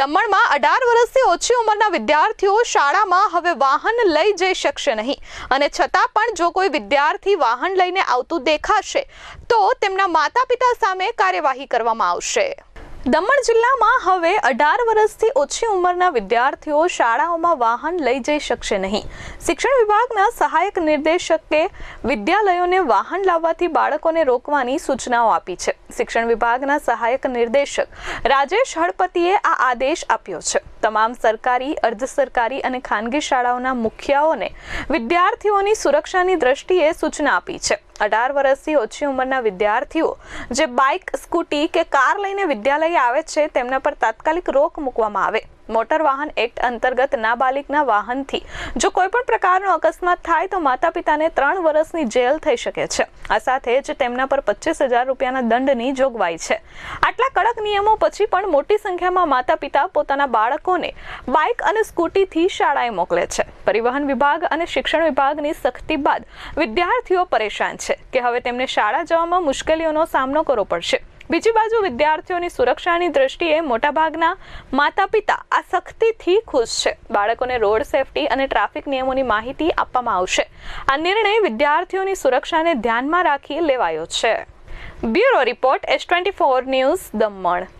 દમણમાં અઢાર વર્ષથી ઓછી ઉંમરના વિદ્યાર્થીઓ શાળામાં હવે વાહન લઈ જઈ શકશે નહીં. અને છતાં પણ જો કોઈ વિદ્યાર્થી વાહન લઈને આવતું દેખાશે, તો તેમના માતા પિતા સામે કાર્યવાહી કરવામાં આવશે. દમણ જિલ્લામાં હવે અઢાર વર્ષથી ઓછી ઉંમરના વિદ્યાર્થીઓ શાળાઓમાં વાહન લઈ જઈ શકશે નહીં. શિક્ષણ વિભાગના સહાયક નિર્દેશકે વિદ્યાલયોને વાહન લાવવાથી બાળકોને રોકવાની સૂચનાઓ આપી છે. શિક્ષણ વિભાગના સહાયક નિર્દેશક રાજેશ હળપતિએ આ આદેશ આપ્યો છે. તમામ સરકારી, અર્ધ સરકારી અને ખાનગી શાળાઓના મુખિયાઓને વિદ્યાર્થીઓની સુરક્ષાની દ્રષ્ટિએ સૂચના આપી છે. અઢાર વર્ષથી ઓછી ઉંમરના વિદ્યાર્થીઓ જે બાઇક, સ્કૂટી કે કાર લઈને વિદ્યાલયે આવે છે, તેમના પર તાત્કાલિક રોક મૂકવામાં આવે. મોટર વાહન એક્ટ અંતર્ગત નાબાલિગના વાહનથી જો કોઈ પણ પ્રકારનો અકસ્માત થાય તો માતા પિતાને ત્રણ વર્ષની જેલ થઈ શકે છે. આ સાથે જ તેમના પર પચીસ હજાર રૂપિયાના દંડની જોગવાઈ છે. આટલા કડક નિયમો પછી પણ મોટી સંખ્યામાં માતા પિતા પોતાના બાળકોને બાઇક અને સ્કૂટીથી શાળાએ મોકલે છે. પરિવહન વિભાગ અને શિક્ષણ વિભાગની સખ્તી બાદ વિદ્યાર્થીઓ પરેશાન છે કે હવે તેમને શાળા જવામાં મુશ્કેલીઓનો સામનો કરવો પડશે. બીજી બાજુ વિદ્યાર્થીઓની સુરક્ષાની દ્રષ્ટિએ મોટાભાગના માતા પિતા આ સખ્તીથી ખુશ છે. બાળકોને રોડ સેફટી અને ટ્રાફિક નિયમોની માહિતી આપવામાં આવશે. આ નિર્ણય વિદ્યાર્થીઓની સુરક્ષાને ધ્યાનમાં રાખી લેવાયો છે. Bureau report S twenty four news Daman.